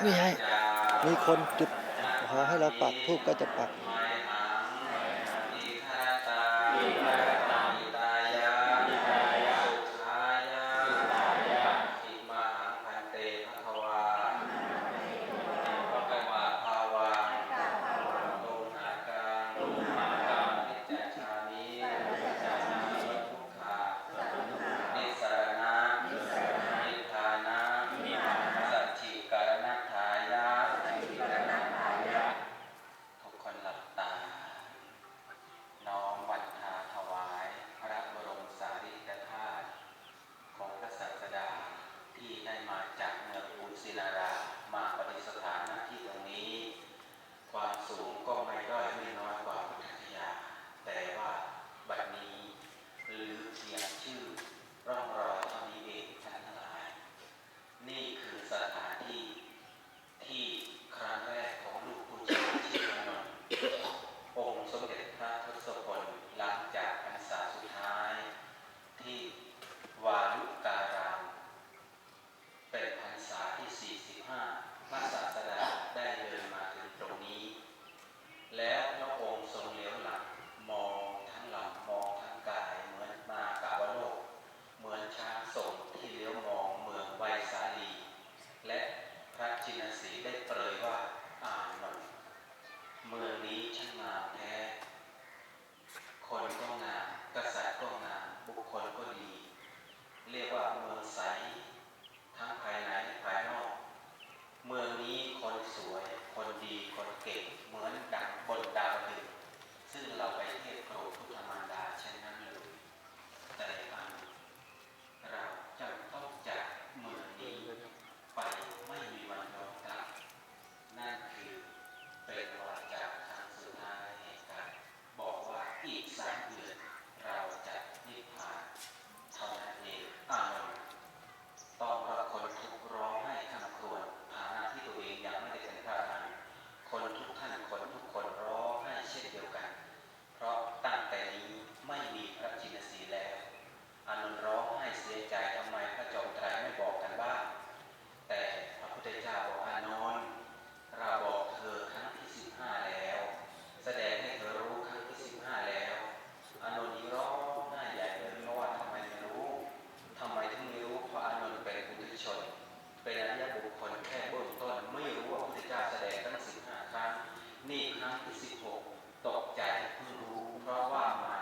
ไม่ไงมีคนจุดขอให้เราปักทูบก็จะปัก ที่ 45 พระศาสดาได้เลย คือ16 ตกใจเพิ่งรู้ เพราะว่ามา